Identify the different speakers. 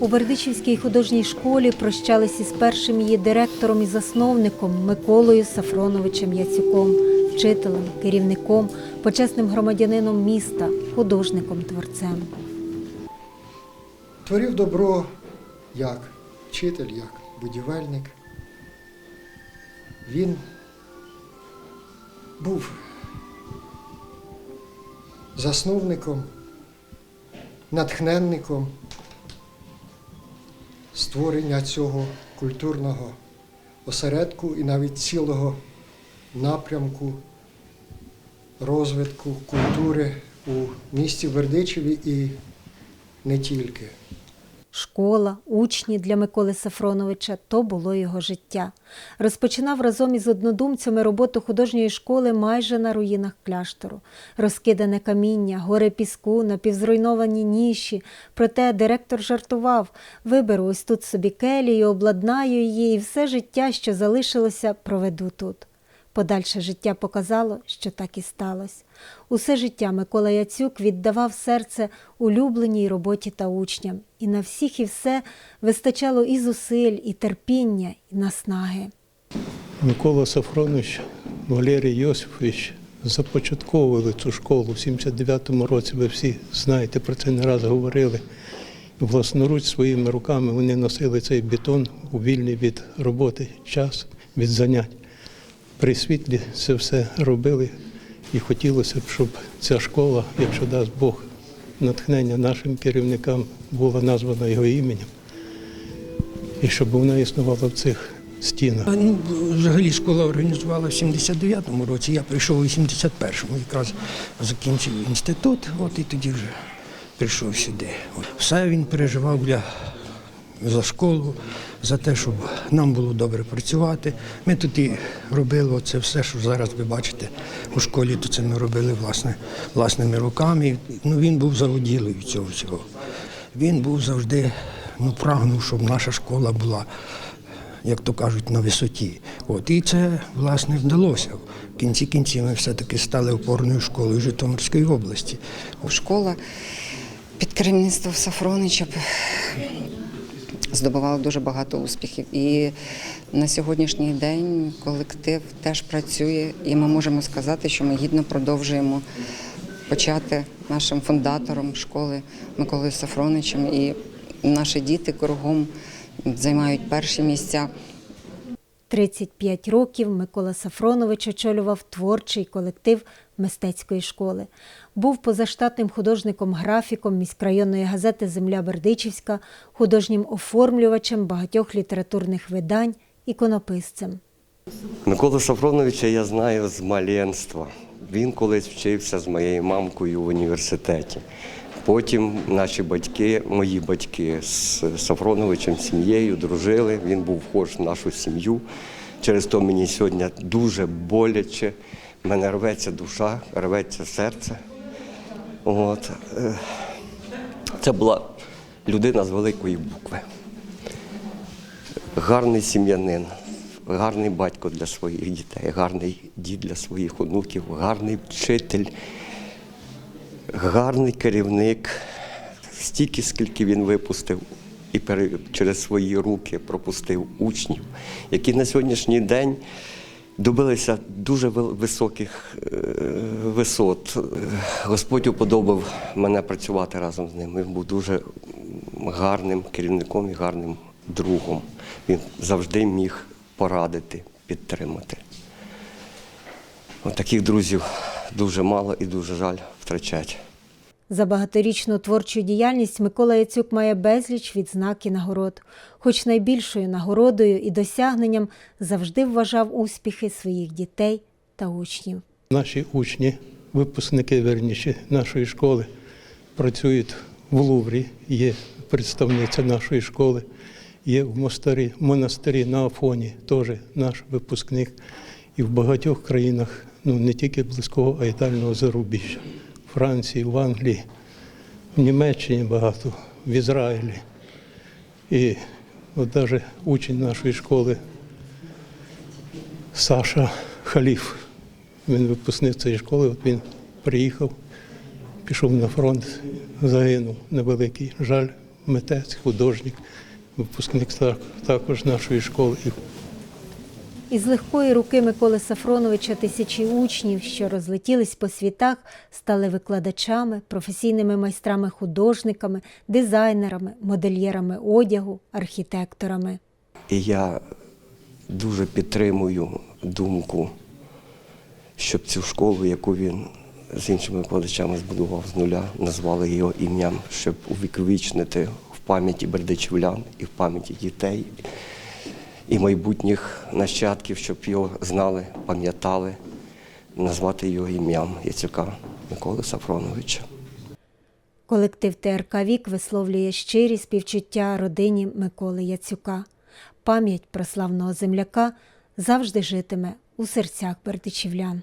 Speaker 1: У Бердичівській художній школі прощалися із першим її директором і засновником Миколою Сафроновичем Яцюком, вчителем, керівником, почесним громадянином міста, художником-творцем.
Speaker 2: Творив добро як вчитель, як будівельник. Він був засновником, натхненником створення цього культурного осередку і навіть цілого напрямку розвитку культури у місті Бердичеві і не тільки.
Speaker 1: Школа, учні для Миколи Сафроновича то було його життя. Розпочинав разом із однодумцями роботу художньої школи майже на руїнах кляштору. Розкидане каміння, гори піску, напівзруйновані ніші. Проте директор жартував: виберу ось тут собі келію, обладнаю її, і все життя, що залишилося, проведу тут. Подальше життя показало, що так і сталося. Усе життя Микола Яцюк віддавав серце улюбленій роботі та учням, і на всіх і все вистачало і зусиль, і терпіння, і наснаги.
Speaker 3: Микола Сафронович, Валерій Йосифович започатковували цю школу в 79-му році. Ви всі знаєте, про це не раз говорили. Власноруч своїми руками вони носили цей бетон у вільний від роботи час, від занять. При світлі це все робили і хотілося б, щоб ця школа, якщо дасть Бог натхнення нашим керівникам, була названа його іменем, і щоб вона існувала в цих стінах.
Speaker 4: Ну, взагалі школа організувала в 79-му році, я прийшов у 81-му, якраз закінчив інститут, от і тоді вже прийшов сюди. Все він переживав для, за школу, за те, щоб нам було добре працювати. Ми тут і робили оце все, що зараз ви бачите у школі, то це ми робили власне, власними руками. Ну, він був заводілою цього всього. Він був завжди, ну, прагнув, щоб наша школа була як то кажуть, на висоті. От і це власне вдалося. В кінці кінців ми все-таки стали опорною школою Житомирської області.
Speaker 5: Школа під керівництвом Сафронича здобувала дуже багато успіхів. І на сьогоднішній день колектив теж працює, і ми можемо сказати, що ми гідно продовжуємо почати нашим фундатором школи Миколою Сафроничем. І наші діти кругом займають перші місця.
Speaker 1: 35 років Микола Сафронович очолював творчий колектив мистецької школи. Був позаштатним художником-графіком міськрайонної газети Земля Бердичівська, художнім оформлювачем багатьох літературних видань, іконописцем.
Speaker 6: Миколу Сафроновича я знаю з маленства. Він колись вчився з моєю мамкою в університеті. Потім наші батьки, мої батьки з Сафроновичем, сім'єю дружили. Він був вхож в нашу сім'ю. Через то мені сьогодні дуже боляче. Мене рветься душа, рветься серце. От. е, Це була людина з великої букви гарний сім'янин, гарний батько для своїх дітей, гарний дід для своїх онуків, гарний вчитель, гарний керівник. Стільки, скільки він випустив і через свої руки пропустив учнів, які на сьогоднішній день добилися дуже високих е, висот. Господь уподобав мене працювати разом з ним. Він був дуже гарним керівником і гарним другом. Він завжди міг порадити, підтримати. От таких друзів дуже мало і дуже жаль втрачати.
Speaker 1: За багаторічну творчу діяльність Микола Яцюк має безліч відзнак і нагород, хоч найбільшою нагородою і досягненням завжди вважав успіхи своїх дітей та учнів.
Speaker 3: Наші учні, випускники верніше нашої школи, працюють в Луврі, є представниця нашої школи, є в Мостарі, монастирі на Афоні, теж наш випускник. І в багатьох країнах, ну не тільки близького, а й дальнього зарубіжжя. В Франції, в Англії, в Німеччині багато, в Ізраїлі. І от навіть учень нашої школи Саша Халіф. Він випускник цієї школи, от він приїхав, пішов на фронт, загинув. Невеликий жаль митець, художник, випускник також нашої школи.
Speaker 1: Із легкої руки Миколи Сафроновича тисячі учнів, що розлетілись по світах, стали викладачами, професійними майстрами-художниками, дизайнерами, модельєрами одягу, архітекторами.
Speaker 6: І я дуже підтримую думку, щоб цю школу, яку він з іншими викладачами збудував з нуля, назвали його ім'ям, щоб увіковічнити в пам'яті бердичівлян і в пам'яті дітей і майбутніх нащадків, щоб його знали, пам'ятали, назвати його ім'ям Яцюка Миколи Сафроновича.
Speaker 1: Колектив ТРК Вік висловлює щирі співчуття родині Миколи Яцюка. Пам'ять про славного земляка завжди житиме у серцях бердичівлян.